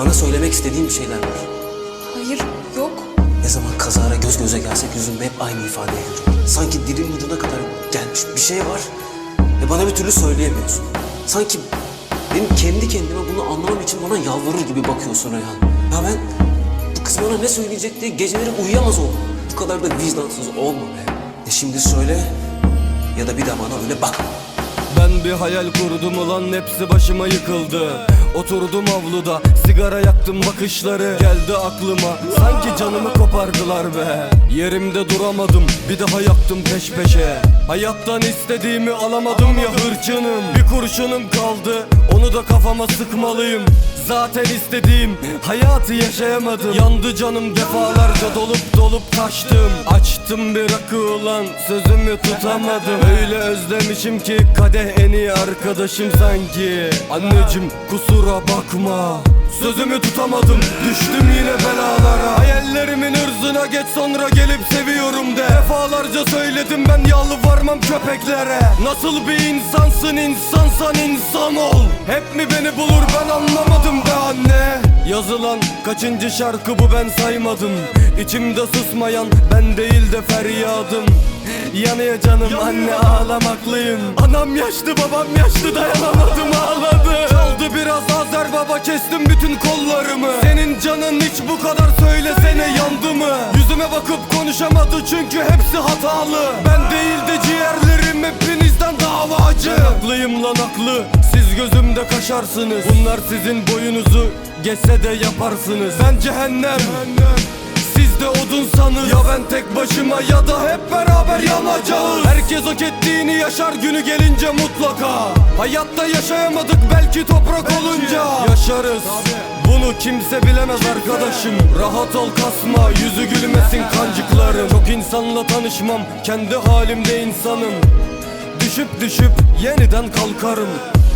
Bana söylemek istediğin bir şeyler var. Hayır, yok. Ne zaman kazara göz göze gelsek yüzümde hep aynı ifadeyi görüyorum. Sanki dilin ucuna kadar gelmiş bir şey var ve bana bir türlü söyleyemiyorsun. Sanki benim kendi kendime bunu anlamam için bana yalvarır gibi bakıyorsun Reyhan. Ya ben bu kız bana ne söyleyecek diye geceleri uyuyamaz oldum. Bu kadar da vicdansız olma be. Ya şimdi söyle ya da bir daha bana öyle bakma. Ben bir hayal kurdum ulan hepsi başıma yıkıldı Oturdum avluda sigara yaktım bakışları. Geldi aklıma sanki canımı kopardılar be. Yerimde duramadım bir daha yaktım peş peşe. Hayattan istediğimi alamadım ya hırçınım. Bir kurşunum kaldı onu da kafama sıkmalıyım. Zaten istediğim hayatı yaşayamadım. Yandı canım defalarca dolup dolup taştım Açtım bir rakı ulan sözümü tutamadım. Öyle özlemişim ki kadeh en iyi arkadaşım sanki. Anneciğim kusura bakma. Sözümü tutamadım. Düştüm yine belalara. Hayallerimin ırzına geç sonra gelip de Defalarca söyledim ben yalvarmam köpeklere. Nasıl bir insansın insansan insan ol. Hep mi beni bulur ben anlamadım be anne. Yazılan kaçıncı şarkı bu ben saymadım. İçimde susmayan ben değil de feryadım. Yanıyor canım anne ağlamaklıyım. Anam yaşlı babam yaşlı dayanamadım ağladı Çaldı biraz Azer baba kestim bütün kollarımı. Senin canın hiç bu kadar söylesene yandı mı Yüzüme bakıp konuşamadı çünkü hepsi hatalı. Ben değil de ciğerlerim hepinizden davacı Ben haklıyım lan haklı siz gözümde kaşarsınız. Bunlar sizin boyunuzu geçse de yaparsınız. Ben cehennem siz de odunsanız. Ya ben tek başıma ya da hep beraber yanacağız. Herkes hak ettiğini yaşar günü gelince mutlaka. Hayatta yaşayamadık belki toprak olunca. Yaşarız kimse bilemez arkadaşım. Rahat ol kasma yüzü gülmesin kancıklarım. Çok insanla tanışmam kendi halimde insanım. Düşüp düşüp yeniden kalkarım.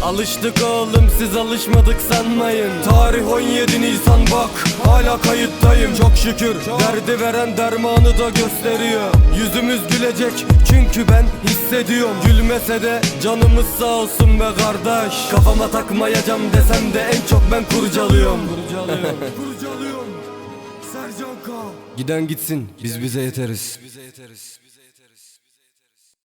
Alıştık oğlum siz alışmadık sanmayın. Tarih 17 Nisan bak hala kayıttayım. Çok şükür derdi veren dermanı da gösteriyor. Yüzümüz gülecek çünkü ben hissediyorum. Gülmese de canımız sağ olsun be kardeş. Kafama takmayacağım desem de en çok ben kurcalıyorum Kurcalıyorum. Kurcalıyorum. Sercan K Giden gitsin. Biz bize yeteriz